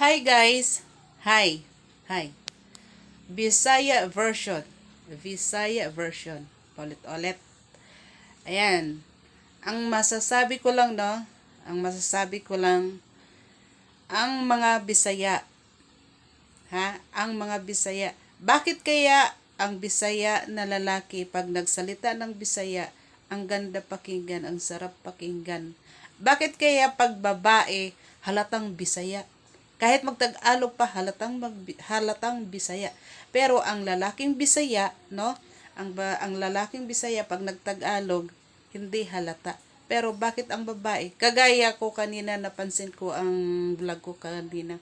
Hi guys! Hi! Hi! Bisaya version. Visaya version. Ulit-ulit. Ayan. Ang masasabi ko lang, no? Ang masasabi ko lang, ang mga Bisaya. Ha? Ang mga Bisaya. Bakit kaya ang Bisaya na lalaki pag nagsalita ng Bisaya, ang ganda pakinggan, ang sarap pakinggan? Bakit kaya pag babae, halatang Bisaya? Kahit magtag-alog pa, halatang, mag, halatang Bisaya. Pero ang lalaking Bisaya, no? Ang, ang lalaking Bisaya, pag nagtag-alog, hindi halata. Pero bakit ang babae? Kagaya ko kanina, napansin ko ang vlog ko kanina.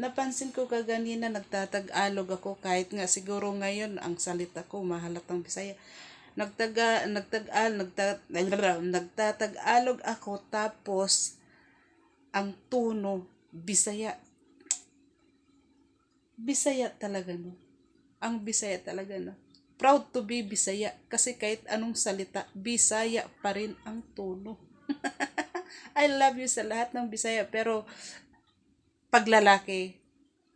Napansin ko kaganina, nagtatag-alog ako kahit nga siguro ngayon ang salita ko mahalatang Bisaya. Nagtaga, nagtag-al, nagta, nagtatag-alog ako tapos ang tono Bisaya. Bisaya talaga no. Ang Bisaya talaga no. Proud to be Bisaya kasi kahit anong salita, Bisaya pa rin ang tono. I love you sa lahat ng Bisaya pero pag lalaki,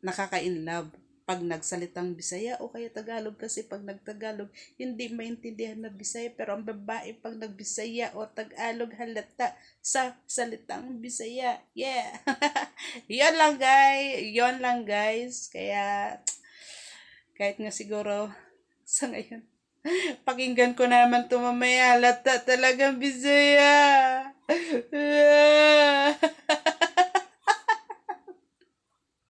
nakaka-in love. Pag nagsalitang Bisaya o kaya Tagalog kasi pag nagtagalog, hindi maintindihan na Bisaya. Pero ang babae pag nagbisaya o Tagalog halata sa salitang Bisaya. Yeah! Yon lang guys. Yon lang guys. Kaya, kahit nga siguro, sa ngayon, pakinggan ko naman ito mamaya. Halata talagang Bisaya.